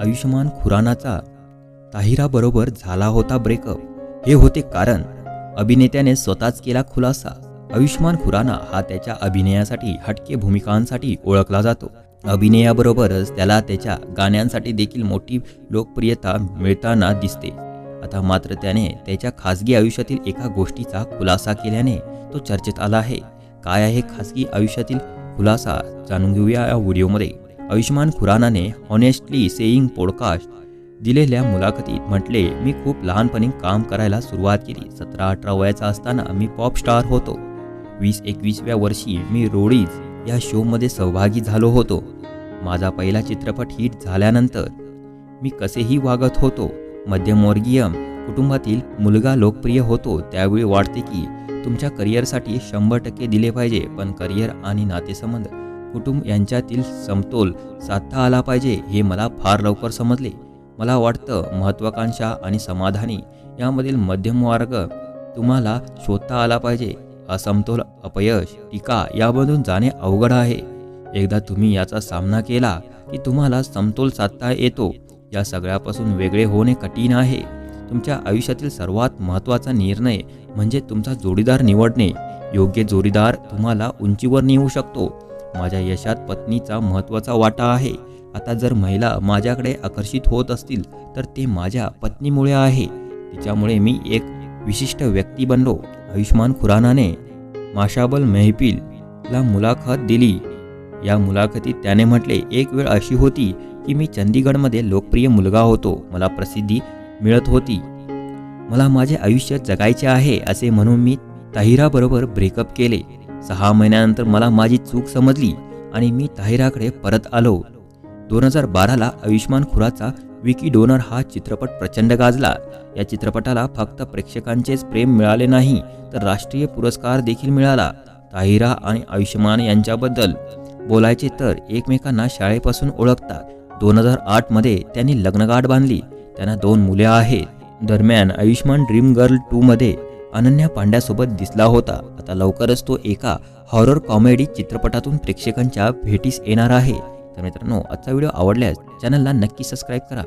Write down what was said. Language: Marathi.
आयुष्यमान खुरानाचा ताहिराबरोबर झाला होता ब्रेकअप हे होते कारण अभिनेत्याने स्वतःच केला खुलासा. आयुष्यमान खुराना हा त्याच्या अभिनयासाठी हटके भूमिकांसाठी ओळखला जातो. अभिनयाबरोबरच त्याला त्याच्या गाण्यांसाठी देखील मोठी लोकप्रियता मिळताना दिसते. आता मात्र त्याने त्याच्या खासगी आयुष्यातील एका गोष्टीचा खुलासा केल्याने तो चर्चेत आला आहे. काय आहे खासगी आयुष्यातील खुलासा? जाणून घेऊया या व्हिडिओमध्ये. आयुष्मान खुरानाने हॉनेस्टली सेईंग पॉडकास्ट दिलेल्या मुलाखतीत म्हटले मी खूप लहानपणी काम करायला सुरुवात केली. सतरा अठरा वयाचा असताना मी पॉप स्टार होतो. वीस एकवीसव्या वर्षी मी रोडीज या शोमध्ये सहभागी झालो होतो. माझा पहिला चित्रपट हिट झाल्यानंतर मी कसेही वागत होतो. मध्यमवर्गीय कुटुंबातील मुलगा लोकप्रिय होतो. त्यावेळी वाटते की तुमच्या करिअरसाठी शंभर टक्के दिले पाहिजे पण करिअर आणि नातेसंबंध कुटुंब यांच्यातील समतोल साधता आला पाहिजे हे मला फार लवकर समजले. मला वाटतं महत्वाकांक्षा आणि समाधानी यामधील मध्यम मार्ग तुम्हाला शोधता आला पाहिजे. असमतोल अपयश टीका यामधून जाणे अवघड आहे. एकदा तुम्ही याचा सामना केला की तुम्हाला समतोल साधता येतो. या सगळ्यापासून वेगळे होणे कठीण आहे. तुमच्या आयुष्यातील सर्वात महत्त्वाचा निर्णय म्हणजे तुमचा जोडीदार निवडणे. योग्य जोडीदार तुम्हाला उंचीवर नेऊ शकतो. माझ्या यशात पत्नीचा महत्त्वाचा वाटा आहे. आता जर महिला माझ्याकडे आकर्षित होत असतील तर ते माझ्या पत्नीमुळे आहे. तिच्यामुळे मी एक विशिष्ट व्यक्ती बनलो. आयुष्मान खुरानाने माशाबल मेहफिलला मुलाखत दिली. या मुलाखतीत त्याने म्हटले एक वेळ अशी होती की मी चंदीगडमध्ये लोकप्रिय मुलगा होतो. मला प्रसिद्धी मिळत होती. मला माझे आयुष्य जगायचे आहे असे म्हणून मी ताहिराबरोबर ब्रेकअप केले. सहा महिन्यानंतर मला माझी चूक समजली आणि मी ताहिराकडे परत आलो. दोन हजार बाराला आयुष्मान खुराचा विकी डोनर हा चित्रपट प्रचंड गाजला. या चित्रपटाला फक्त प्रेक्षकांचेच प्रेम मिळाले नाही तर राष्ट्रीय पुरस्कार देखील मिळाला. ताहिरा आणि आयुष्मान यांच्याबद्दल बोलायचे तर एकमेकांना शाळेपासून ओळखतात. दोन हजार आठमध्ये त्यांनी लग्नगाठ बांधली. त्यांना दोन मुले आहेत. दरम्यान आयुष्मान ड्रीम गर्ल टूमध्ये अनन्या पांड्यासोबत दिसला होता. आता लवकरच तो एका हॉरर कॉमेडी चित्रपटातून प्रेक्षकांच्या भेटीस येणार आहे. तर मित्रांनो आजचा व्हिडिओ आवडल्यास चॅनलला नक्की सबस्क्राईब करा.